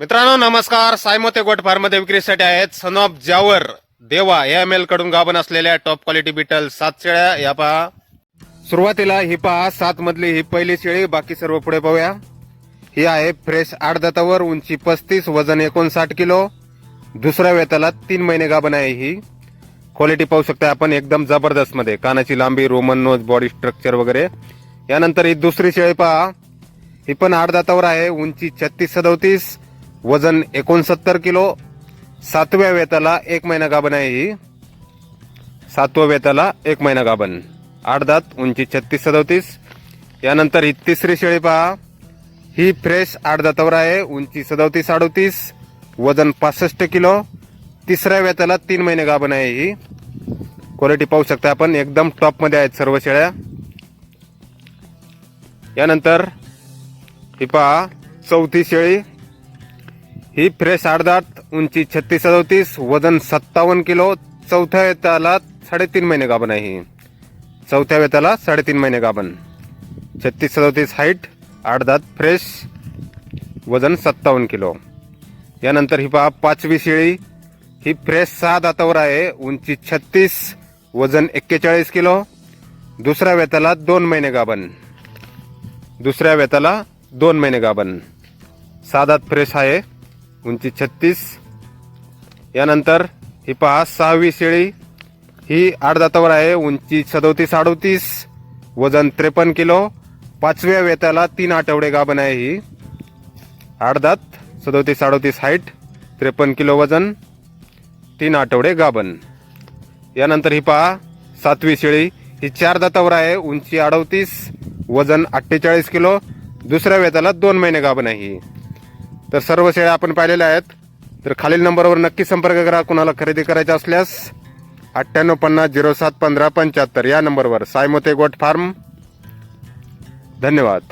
मित्रांनो नमस्कार. सायमोते गोट फार्ममध्ये विक्रीसाठी आहेत सन ऑफ जावर देवा या एम एलकडून गाभण असलेल्या टॉप क्वालिटी बिटल सात शेळ्या. या पहा. सुरुवातीला ही पहा. सात मधली ही पहिली शेळी. बाकी सर्व पुढे पाहूया. ही आहे फ्रेश आठ दातावर उंची पस्तीस वजन एकोणसाठ किलो. दुसऱ्या वेताला तीन महिने गाभण आहे ही. क्वालिटी पाहू शकता आपण एकदम जबरदस्त मध्ये कानाची लांबी रोमन नोज बॉडी स्ट्रक्चर वगैरे. यानंतर ही दुसरी शेळी पहा. ही पण आठ दातावर आहे. उंची छत्तीस सदोतीस वजन एकोणसत्तर किलो. सातव्या वेताला एक महिना गाभण आहे ही. सातव्या वेताला एक महिना गाभण. आठ दात उंची छत्तीस सदोतीस. यानंतर ही तिसरी शेळी पहा. ही फ्रेश आठ दातावर आहे उंची सदोतीस अडोतीस. वजन पासष्ट किलो. तिसऱ्या वेताला तीन महिने गाभण आहे ही. क्वालिटी पाहू शकता आपण एकदम टॉपमध्ये आहेत सर्व शेळ्या. यानंतर ही पहा चौथी शेळी. ही फ्रेश आडदात उंची छत्तीस सदोतीस वजन सत्तावन्न किलो. चौथ्या वेताला साडेतीन महिने गाभण आहे ही. चौथ्या वेताला साडेतीन महिने गाभण. छत्तीस सदोतीस हाईट आडदात फ्रेश वजन सत्तावन्न किलो. यानंतर ही पहा पाचवी शेळी. ही फ्रेश सहा दातावर आहे उंची छत्तीस वजन एक्केचाळीस किलो. दुसऱ्या वेताला दोन महिने गाभण. दुसऱ्या वेताला दोन महिने गाभण. सादात फ्रेश आहे उंची छत्तीस. यानंतर ही पहा सहावी शेळी. ही आठ दातावर आहे उंची सदोतीस अडोतीस. वजन त्रेपन्न किलो. पाचव्या वेताला तीन आठवडे गाभण आहे ही. आठ दात सदोतीस अडोतीस हाईट त्रेपन्न किलो वजन तीन आठवडे गाभण. यानंतर ही पहा सातवी शेळी. ही चार दातावर आहे उंची अडोतीस वजन अठ्ठेचाळीस किलो. दुसऱ्या वेताला दोन महिने गाभण आहे ही. तर सर्व शेळ्या आपण पाहिलेल्या आहेत. तर खालील नंबरवर नक्की संपर्क करा. कुणाला खरेदी करायचा असल्यास अठ्ठ्याण्णव पन्नास झिरो सात पंधरा पंच्याहत्तर या नंबरवर सायमोते गोट फार्म. धन्यवाद.